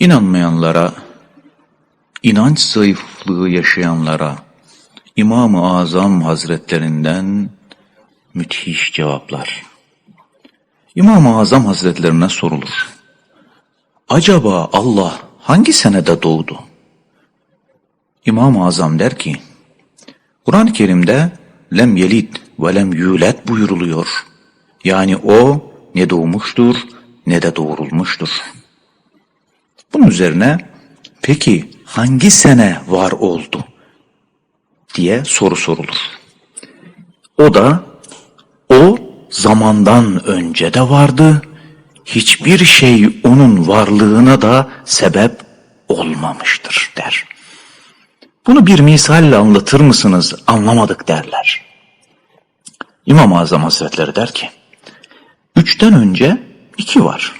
İnanmayanlara, inanç zayıflığı yaşayanlara İmam-ı Azam Hazretlerinden müthiş cevaplar. İmam-ı Azam Hazretlerine sorulur. Acaba Allah hangi senede doğdu? İmam-ı Azam der ki, Kur'an-ı Kerim'de lem yelid ve lem yulet buyuruluyor. Yani o ne doğmuştur ne de doğurulmuştur. Bunun üzerine peki hangi sene var oldu diye soru sorulur. O da o zamandan önce de vardı. Hiçbir şey onun varlığına da sebep olmamıştır der. Bunu bir misalle anlatır mısınız? Anlamadık derler. İmam-ı Azam Hazretleri der ki, üçten önce iki var.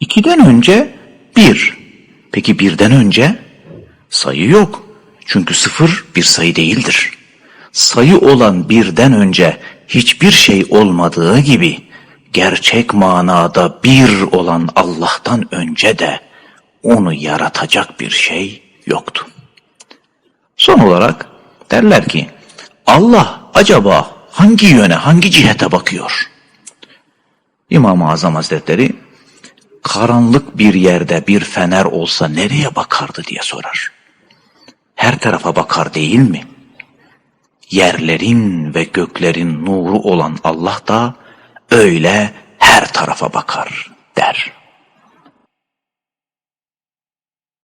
İkiden önce bir. Peki birden önce? Sayı yok. Çünkü sıfır bir sayı değildir. Sayı olan birden önce hiçbir şey olmadığı gibi gerçek manada bir olan Allah'tan önce de onu yaratacak bir şey yoktu. Son olarak derler ki Allah acaba hangi yöne hangi cihete bakıyor? İmam-ı Azam Hazretleri karanlık bir yerde bir fener olsa nereye bakardı diye sorar. Her tarafa bakar değil mi? Yerlerin ve göklerin nuru olan Allah da öyle her tarafa bakar der.